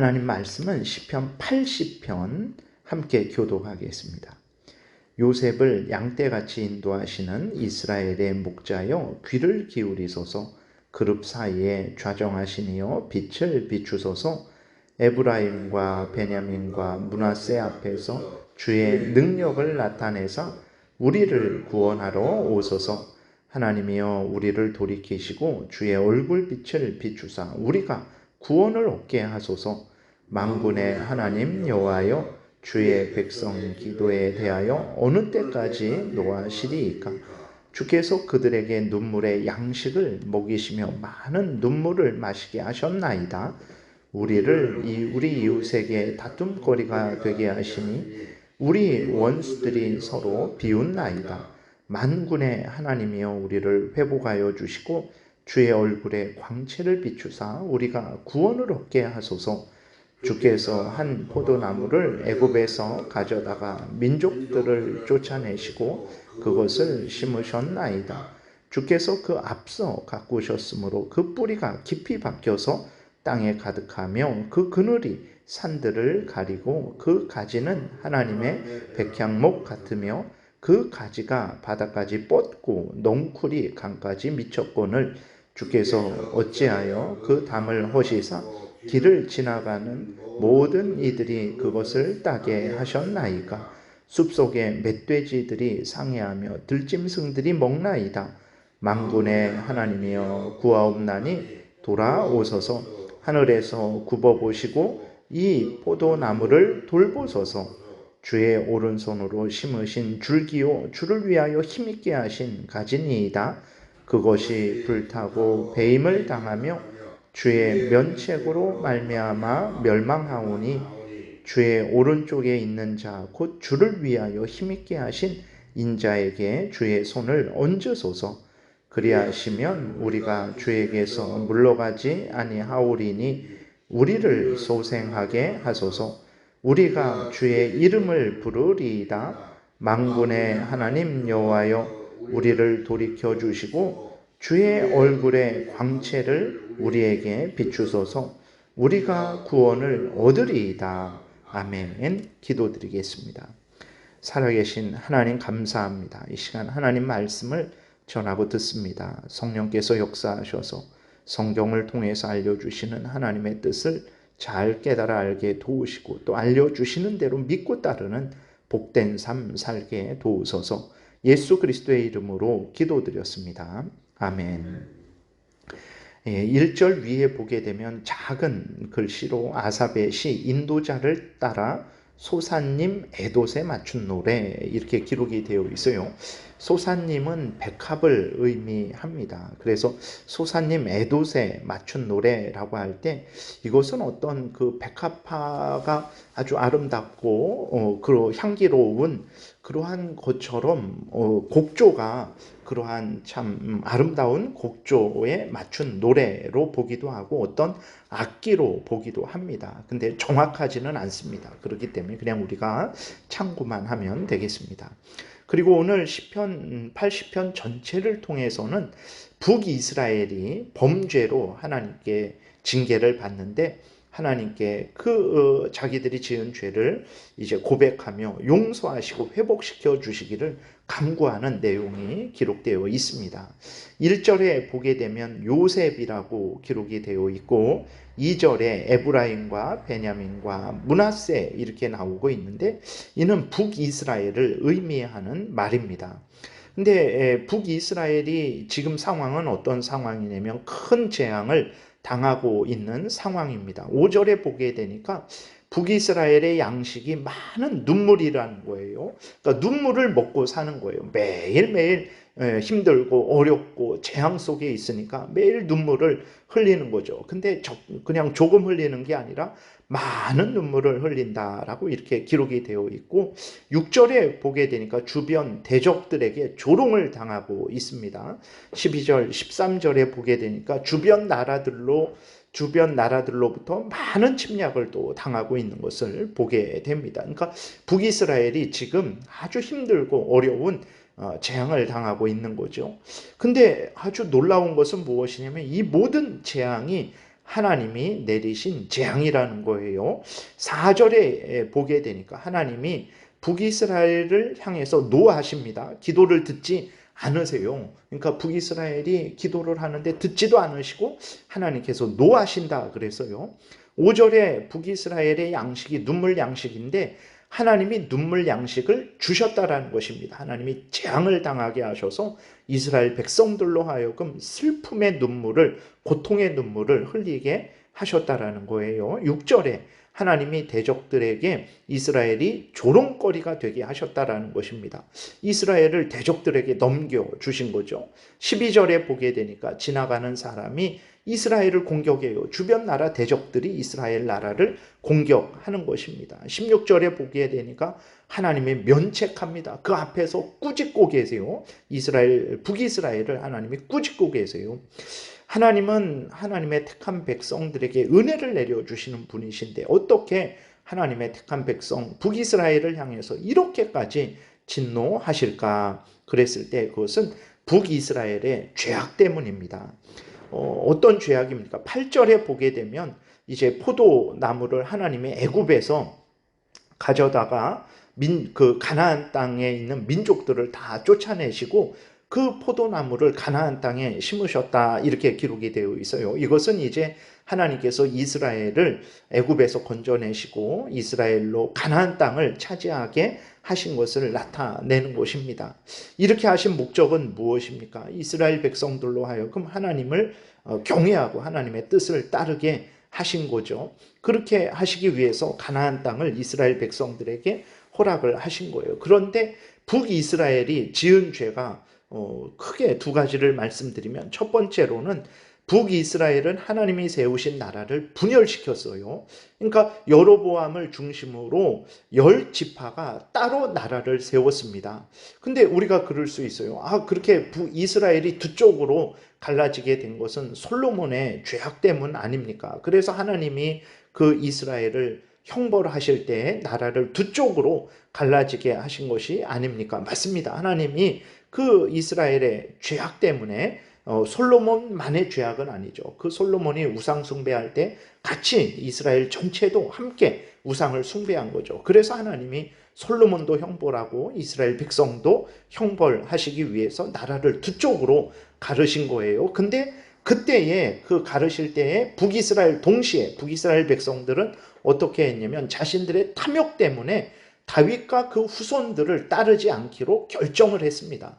하나님 말씀은 시편 80편 함께 교독하겠습니다. 요셉을 양떼같이 인도하시는 이스라엘의 목자여 귀를 기울이소서 그룹 사이에 좌정하시니여 빛을 비추소서 에브라임과 베냐민과 문하세 앞에서 주의 능력을 나타내사 우리를 구원하러 오소서 하나님이여 우리를 돌이키시고 주의 얼굴 빛을 비추사 우리가 구원을 얻게 하소서 망군의 하나님 여호와여 주의 백성 기도에 대하여 어느 때까지 노하시리이까 주께서 그들에게 눈물의 양식을 먹이시며 많은 눈물을 마시게 하셨나이다. 우리를 이 우리 이웃에게 다툼거리가 되게 하시니 우리 원수들이 서로 비웃나이다. 만군의 하나님이여 우리를 회복하여 주시고 주의 얼굴에 광채를 비추사 우리가 구원을 얻게 하소서. 주께서 한 포도나무를 애굽에서 가져다가 민족들을 쫓아내시고 그것을 심으셨나이다. 주께서 그 앞서 가꾸셨으므로 그 뿌리가 깊이 박혀서 땅에 가득하며 그 그늘이 산들을 가리고 그 가지는 하나님의 백향목 같으며 그 가지가 바다까지 뻗고 농쿨이 강까지 미쳤거늘 주께서 어찌하여 그 담을 허시사 길을 지나가는 모든 이들이 그것을 따게 하셨나이까. 숲속에 멧돼지들이 상해하며 들짐승들이 먹나이다. 망군의 하나님이여 구하옵나니 돌아오소서. 하늘에서 굽어보시고 이 포도나무를 돌보소서. 주의 오른손으로 심으신 줄기요 주를 위하여 힘있게 하신 가지니이다. 그것이 불타고 배임을 당하며 주의 면책으로 말미암아 멸망하오니 주의 오른쪽에 있는 자 곧 주를 위하여 힘있게 하신 인자에게 주의 손을 얹으소서. 그리하시면 우리가 주에게서 물러가지 아니하오리니 우리를 소생하게 하소서. 우리가 주의 이름을 부르리이다. 망군의 하나님 여호와여 우리를 돌이켜 주시고 주의 얼굴의 광채를 우리에게 비추소서 우리가 구원을 얻으리이다. 아멘. 기도드리겠습니다. 살아계신 하나님 감사합니다. 이 시간 하나님 말씀을 전하고 듣습니다. 성령께서 역사하셔서 성경을 통해서 알려주시는 하나님의 뜻을 잘 깨달아 알게 도우시고 또 알려주시는 대로 믿고 따르는 복된 삶 살게 도우소서 예수 그리스도의 이름으로 기도드렸습니다. 아멘. 1절 예, 위에 보게 되면 작은 글씨로 시 인도자를 따라 소사님 에돗에 맞춘 노래 이렇게 기록이 되어 있어요. 소사님은 백합을 의미합니다. 그래서 소사님 에돗에 맞춘 노래라고 할 때 이것은 어떤 그 백합화가 아주 아름답고 어, 그 향기로운 그러한 것처럼 어, 곡조가 그러한 참 아름다운 곡조에 맞춘 노래로 보기도 하고 어떤 악기로 보기도 합니다. 근데 정확하지는 않습니다. 그렇기 때문에 그냥 우리가 참고만 하면 되겠습니다. 그리고 오늘 10편 80편 전체를 통해서는 북이스라엘이 범죄로 하나님께 징계를 받는데 하나님께 그 어, 자기들이 지은 죄를 이제 고백하며 용서하시고 회복시켜 주시기를 감구하는 내용이 기록되어 있습니다. 1절에 보게 되면 요셉이라고 기록이 되어 있고 2절에 에브라임과 베냐민과 문하세 이렇게 나오고 있는데 이는 북이스라엘을 의미하는 말입니다. 근데 북이스라엘이 지금 상황은 어떤 상황이냐면 큰 재앙을 당하고 있는 상황입니다. 5절에 보게 되니까 북이스라엘의 양식이 많은 눈물이라는 거예요. 그러니까 눈물을 먹고 사는 거예요. 매일매일 힘들고 어렵고 재앙 속에 있으니까 매일 눈물을 흘리는 거죠. 근데 그냥 조금 흘리는 게 아니라 많은 눈물을 흘린다라고 이렇게 기록이 되어 있고 6절에 보게 되니까 주변 대적들에게 조롱을 당하고 있습니다. 12절, 13절에 보게 되니까 주변 나라들로 주변 나라들로부터 많은 침략을 또 당하고 있는 것을 보게 됩니다. 그러니까 북이스라엘이 지금 아주 힘들고 어려운 어, 재앙을 당하고 있는 거죠. 근데 아주 놀라운 것은 무엇이냐면 이 모든 재앙이 하나님이 내리신 재앙이라는 거예요. 4절에 보게 되니까 하나님이 북이스라엘을 향해서 노하십니다. 기도를 듣지 않으세요. 그러니까 북이스라엘이 기도를 하는데 듣지도 않으시고 하나님께서 노하신다 그래서요. 5절에 북이스라엘의 양식이 눈물 양식인데 하나님이 눈물 양식을 주셨다라는 것입니다. 하나님이 재앙을 당하게 하셔서 이스라엘 백성들로 하여금 슬픔의 눈물을 고통의 눈물을 흘리게 하셨다라는 거예요. 6절에 하나님이 대적들에게 이스라엘이 조롱거리가 되게 하셨다라는 것입니다. 이스라엘을 대적들에게 넘겨 주신 거죠. 12절에 보게 되니까 지나가는 사람이 이스라엘을 공격해요. 주변 나라 대적들이 이스라엘 나라를 공격하는 것입니다. 16절에 보게 되니까 하나님이 면책합니다. 그 앞에서 꾸짖고 계세요. 이스라엘, 북이스라엘을 하나님이 꾸짖고 계세요. 하나님은 하나님의 택한 백성들에게 은혜를 내려 주시는 분이신데 어떻게 하나님의 택한 백성 북이스라엘을 향해서 이렇게까지 진노하실까 그랬을 때 그것은 북이스라엘의 죄악 때문입니다. 어, 떤 죄악입니까? 8절에 보게 되면 이제 포도나무를 하나님의 애굽에서 가져다가 민, 그 가나안 땅에 있는 민족들을 다 쫓아내시고 그 포도나무를 가나안 땅에 심으셨다 이렇게 기록이 되어 있어요. 이것은 이제 하나님께서 이스라엘을 애굽에서 건져내시고 이스라엘로 가나안 땅을 차지하게 하신 것을 나타내는 것입니다. 이렇게 하신 목적은 무엇입니까? 이스라엘 백성들로 하여금 하나님을 어, 경외하고 하나님의 뜻을 따르게 하신 거죠. 그렇게 하시기 위해서 가나안 땅을 이스라엘 백성들에게 허락을 하신 거예요. 그런데 북이스라엘이 지은 죄가 어, 크게 두 가지를 말씀드리면 첫 번째로는 북이스라엘은 하나님이 세우신 나라를 분열시켰어요. 그러니까 여로보암을 중심으로 열 지파가 따로 나라를 세웠습니다. 근데 우리가 그럴 수 있어요. 아, 그렇게 북이스라엘이 두 쪽으로 갈라지게 된 것은 솔로몬의 죄악 때문 아닙니까? 그래서 하나님이 그 이스라엘을 형벌하실 때 나라를 두 쪽으로 갈라지게 하신 것이 아닙니까? 맞습니다. 하나님이 그 이스라엘의 죄악 때문에 어, 솔로몬만의 죄악은 아니죠. 그 솔로몬이 우상 숭배할 때 같이 이스라엘 전체도 함께 우상을 숭배한 거죠. 그래서 하나님이 솔로몬도 형벌하고 이스라엘 백성도 형벌하시기 위해서 나라를 두 쪽으로 가르신 거예요. 근데 그때에 그 가르실 때에 북이스라엘 동시에 북이스라엘 백성들은 어떻게 했냐면 자신들의 탐욕 때문에 다윗과 그 후손들을 따르지 않기로 결정을 했습니다.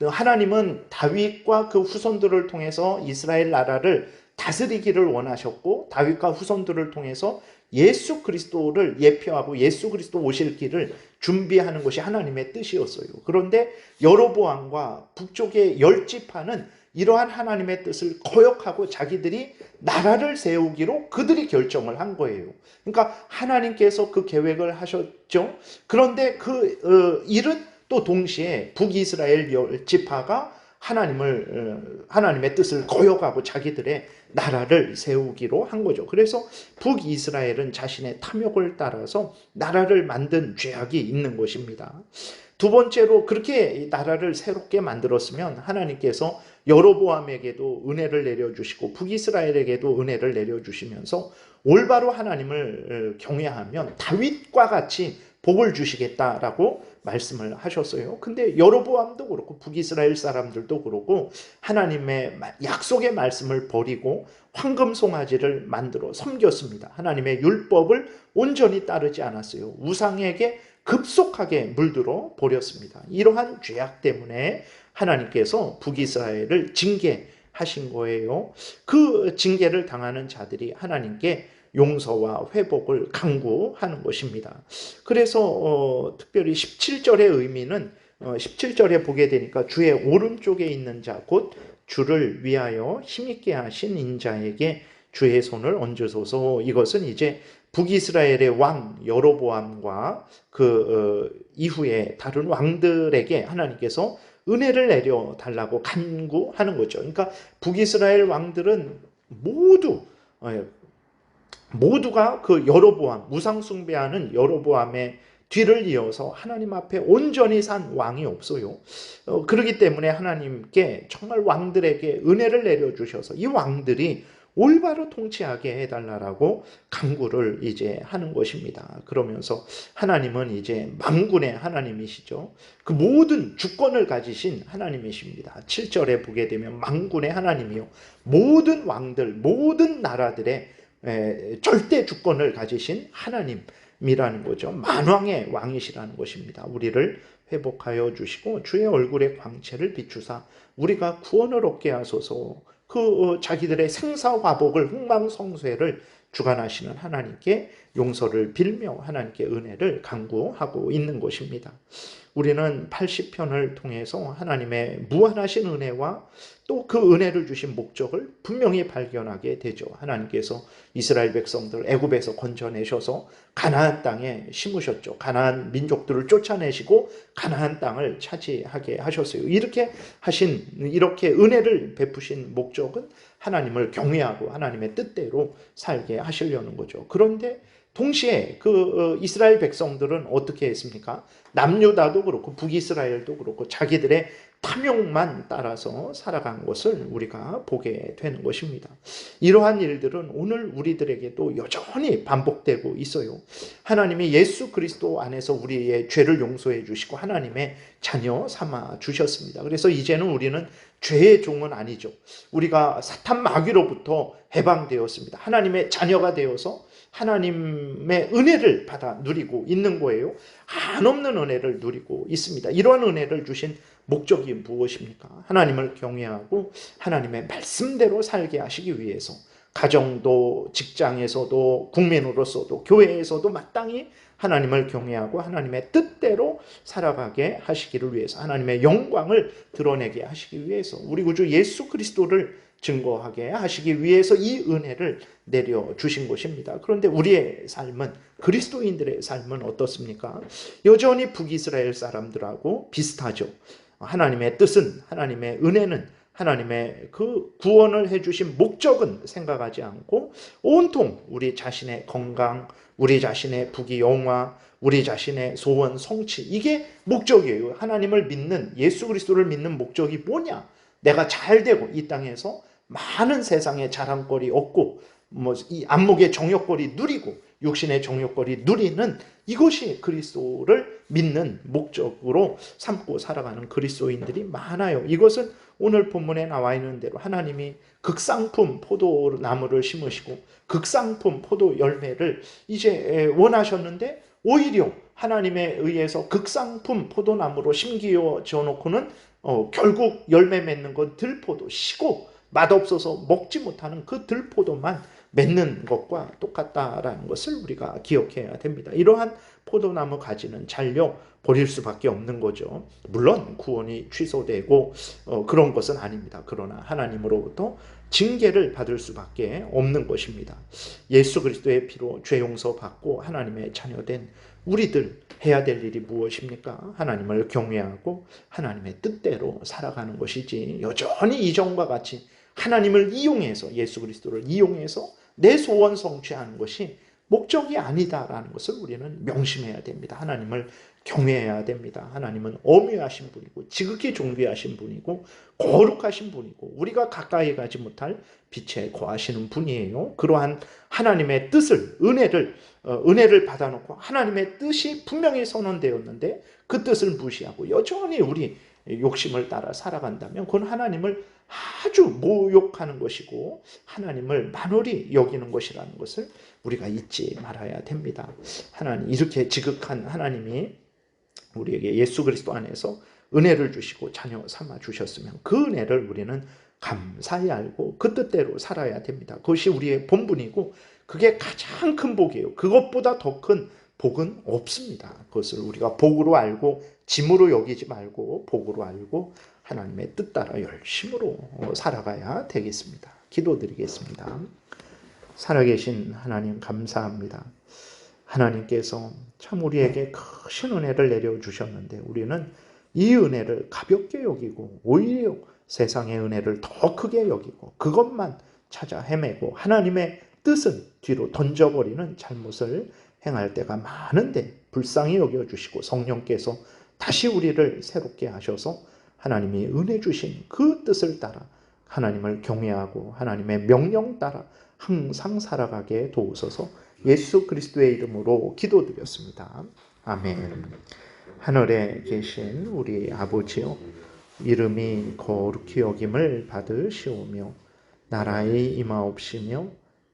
하나님은 다윗과 그 후손들을 통해서 이스라엘 나라를 다스리기를 원하셨고 다윗과 후손들을 통해서 예수 그리스도를 예표하고 예수 그리스도 오실 길을 준비하는 것이 하나님의 뜻이었어요. 그런데 여로보암과 북쪽의 열 지파는 이러한 하나님의 뜻을 거역하고 자기들이 나라를 세우기로 그들이 결정을 한 거예요. 그러니까 하나님께서 그 계획을 하셨죠. 그런데 그 어, 일은 또 동시에 북이스라엘 열 지파가 하나님을 어, 하나님의 뜻을 거역하고 자기들의 나라를 세우기로 한 거죠. 그래서 북이스라엘은 자신의 탐욕을 따라서 나라를 만든 죄악이 있는 것입니다. 두 번째로 그렇게 나라를 새롭게 만들었으면 하나님께서 여로보암에게도 은혜를 내려주시고 북이스라엘에게도 은혜를 내려주시면서 올바로 하나님을 어, 경외하면 다윗과 같이 복을 주시겠다라고 말씀을 하셨어요. 근데 여로보암도 그렇고 북이스라엘 사람들도 그렇고 하나님의 약속의 말씀을 버리고 황금 송아지를 만들어 섬겼습니다. 하나님의 율법을 온전히 따르지 않았어요. 우상에게 급속하게 물들어 버렸습니다. 이러한 죄악 때문에 하나님께서 북이스라엘을 징계 하신 거예요. 그 징계를 당하는 자들이 하나님께 용서와 회복을 강구하는 것입니다. 그래서 어, 특별히 17절의 의미는 어, 17절에 보게 되니까 주의 오른쪽에 있는 자 곧 주를 위하여 힘있게 하신 인자에게 주의 손을 얹으소서 이것은 이제 북이스라엘의 왕 여로보암과 그 어, 이후에 다른 왕들에게 하나님께서 은혜를 내려 달라고 간구하는 거죠. 그러니까 북이스라엘 왕들은 모두 어, 모두가 그 여로보암 무상 숭배하는 여로보암의 뒤를 이어서 하나님 앞에 온전히 산 왕이 없어요. 어, 그렇기 때문에 하나님께 정말 왕들에게 은혜를 내려 주셔서 이 왕들이 올바로 통치하게 해달라라고 강구를 이제 하는 것입니다. 그러면서 하나님은 이제 망군의 하나님이시죠. 그 모든 주권을 가지신 하나님이십니다. 7절에 보게 되면 망군의 하나님이요. 모든 왕들, 모든 나라들의 절대 주권을 가지신 하나님이라는 거죠. 만왕의 왕이시라는 것입니다. 우리를 회복하여 주시고 주의 얼굴의 광채를 비추사 우리가 구원을 얻게 하소서 그 어, 자기들의 생사화복을 흥망성쇠를 주관하시는 하나님께 용서를 빌며 하나님께 은혜를 강구하고 있는 것입니다. 우리는 80편을 통해서 하나님의 무한하신 은혜와 또 그 은혜를 주신 목적을 분명히 발견하게 되죠. 하나님께서 이스라엘 백성들 애굽에서 건져내셔서 가나안 땅에 심으셨죠. 가나안 민족들을 쫓아내시고 가나안 땅을 차지하게 하셨어요. 이렇게 하신 이렇게 은혜를 베푸신 목적은 하나님을 경외하고 하나님의 뜻대로 살게 하시려는 거죠. 그런데 동시에 그 어, 이스라엘 백성들은 어떻게 했습니까? 남유다도 그렇고 북이스라엘도 그렇고 자기들의 탐욕만 따라서 살아간 것을 우리가 보게 되는 것입니다. 이러한 일들은 오늘 우리들에게도 여전히 반복되고 있어요. 하나님이 예수 그리스도 안에서 우리의 죄를 용서해 주시고 하나님의 자녀 삼아 주셨습니다. 그래서 이제는 우리는 죄의 종은 아니죠. 우리가 사탄 마귀로부터 해방되었습니다. 하나님의 자녀가 되어서 하나님의 은혜를 받아 누리고 있는 거예요. 한없는 은혜를 누리고 있습니다. 이러한 은혜를 주신 목적이 무엇입니까? 하나님을 경외하고 하나님의 말씀대로 살게 하시기 위해서 가정도 직장에서도 국민으로서도 교회에서도 마땅히 하나님을 경외하고 하나님의 뜻대로 살아가게 하시기를 위해서 하나님의 영광을 드러내게 하시기 위해서 우리 구주 예수 그리스도를 증거하게 하시기 위해서 이 은혜를 내려 주신 것입니다. 그런데 우리의 삶은 그리스도인들의 삶은 어떻습니까? 여전히 북이스라엘 사람들하고 비슷하죠. 하나님의 뜻은 하나님의 은혜는 하나님의 그 구원을 해주신 목적은 생각하지 않고 온통 우리 자신의 건강, 우리 자신의 부귀 영화, 우리 자신의 소원 성취 이게 목적이에요. 하나님을 믿는 예수 그리스도를 믿는 목적이 뭐냐? 내가 잘 되고 이 땅에서 많은 세상의 자랑거리 얻고 뭐 이 안목의 정욕거리 누리고 육신의 정욕거리 누리는 이것이 그리스도를 믿는 목적으로 삼고 살아가는 그리스도인들이 많아요. 이것은 오늘 본문에 나와 있는 대로 하나님이 극상품 포도나무를 심으시고 극상품 포도 열매를 이제 원하셨는데 오히려 하나님에 의해서 극상품 포도나무로 심기어 놓고는 어, 결국 열매 맺는 건 들포도 시고 맛없어서 먹지 못하는 그 들포도만 맺는 것과 똑같다라는 것을 우리가 기억해야 됩니다. 이러한 포도나무 가지는 잘려 버릴 수밖에 없는 거죠. 물론 구원이 취소되고 어, 그런 것은 아닙니다. 그러나 하나님으로부터 징계를 받을 수밖에 없는 것입니다. 예수 그리스도의 피로 죄 용서 받고 하나님의 자녀된 우리들 해야 될 일이 무엇입니까? 하나님을 경외하고 하나님의 뜻대로 살아가는 것이지 여전히 이전과 같이 하나님을 이용해서 예수 그리스도를 이용해서 내 소원 성취하는 것이 목적이 아니다라는 것을 우리는 명심해야 됩니다. 하나님을 경외해야 됩니다. 하나님은 엄유하신 분이고 지극히 존귀하신 분이고 거룩하신 분이고 우리가 가까이 가지 못할 빛에 거하시는 분이에요. 그러한 하나님의 뜻을 은혜를 어, 은혜를 받아놓고 하나님의 뜻이 분명히 선언되었는데 그 뜻을 무시하고 여전히 우리 욕심을 따라 살아간다면 그건 하나님을 아주 모욕하는 것이고 하나님을 만홀히 여기는 것이라는 것을 우리가 잊지 말아야 됩니다. 하나님 이렇게 지극한 하나님이 우리에게 예수 그리스도 안에서 은혜를 주시고 자녀 삼아 주셨으면 그 은혜를 우리는 감사히 알고 그 뜻대로 살아야 됩니다. 그것이 우리의 본분이고 그게 가장 큰 복이에요. 그것보다 더 큰 복은 없습니다. 그것을 우리가 복으로 알고 짐으로 여기지 말고 복으로 알고 하나님의 뜻 따라 열심으로 살아가야 되겠습니다. 기도드리겠습니다. 살아계신 하나님 감사합니다. 하나님께서 참 우리에게 크신 은혜를 내려주셨는데 우리는 이 은혜를 가볍게 여기고 오히려 세상의 은혜를 더 크게 여기고 그것만 찾아 헤매고 하나님의 뜻은 뒤로 던져버리는 잘못을 행할 때가 많은데 불쌍히 여겨주시고 성령께서 다시 우리를 새롭게 하셔서 하나님이 은혜 주신 그 뜻을 따라 하나님을 경외하고 하나님의 명령 따라 항상 살아가게 도우소서 예수 그리스도의 이름으로 기도드렸습니다. 아멘. 하늘에 계신 우리 아버지요 이름이 거룩히 여김을 받으시오며 나라의 임하옵시며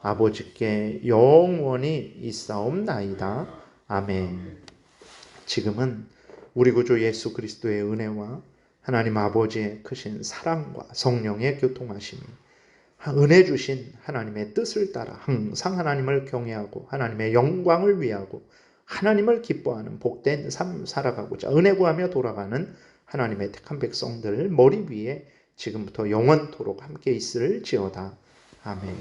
아버지께 영원히 있사옵나이다. 아멘. 지금은 우리 구주 예수 그리스도의 은혜와 하나님 아버지의 크신 사랑과 성령의 교통하심이 은혜 주신 하나님의 뜻을 따라 항상 하나님을 경외하고 하나님의 영광을 위하고 하나님을 기뻐하는 복된 삶 살아가고자 은혜 구하며 돌아가는 하나님의 택한 백성들 머리 위에 지금부터 영원토록 함께 있을 지어다. 아멘.